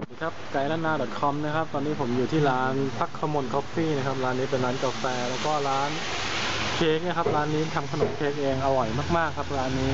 สวัสดีครับไกด์ล้านนา .com นะครับ ตอนนี้ผมอยู่ที่ร้านพักขมลคอฟฟี่นะครับ ร้านนี้เป็นร้านกาแฟ แล้วก็ร้านเค้กนะครับ ร้านนี้ทำขนมเค้กเอง อร่อยมาก ๆ ครับ ร้านนี้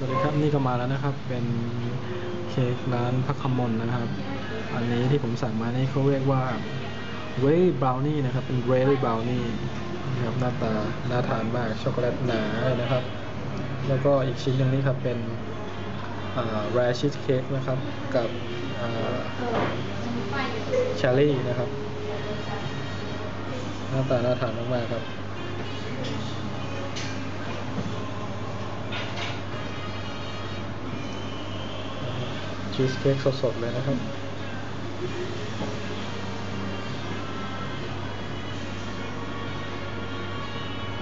สวัสดีครับนี่ก็มาแล้วนะครับ เป็นเค้กร้านพักขมลนะครับ อันนี้ที่ผมสั่งมานี่เขาเรียกว่าเวย์บราวนี่นะครับ เป็นเรลลี่บราวนี่นะครับหน้าตาน่าทานมากช็อกโกแลตหนาเลยนะครับ แล้วก็อีกชิ้นหนึ่งนี่ครับเป็นแรชีสเค้กนะครับ กับเชอร์รี่นะครับ หน้าตาน่าทานมากๆครับ ชีสเค้กสดๆเลยนะครับ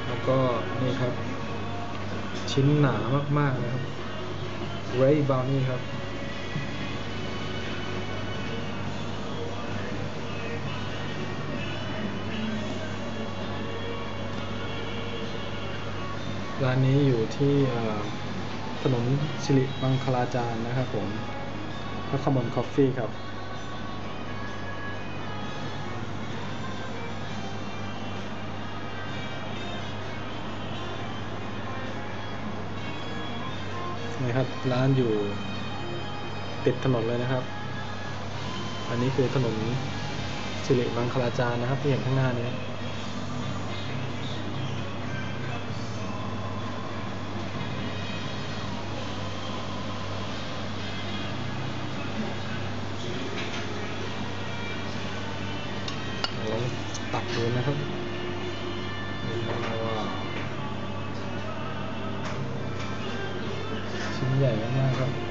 แล้วก็นี่ครับ ชิ้นหนามากๆนะครับเรย์บาวนี่ครับร้านนี้อยู่ที่ถนนสิริบังคลาจารย์นะครับผม พระขมลคอฟฟี่ครับนี่ครับ ร้านอยู่ติดถนนเลยนะครับ อันนี้คือถนนสิริมังคลาจารนะครับที่เห็นข้างหน้านี้ เราตักดูนะครับว้าวชิ้นใหญ่มากๆครับ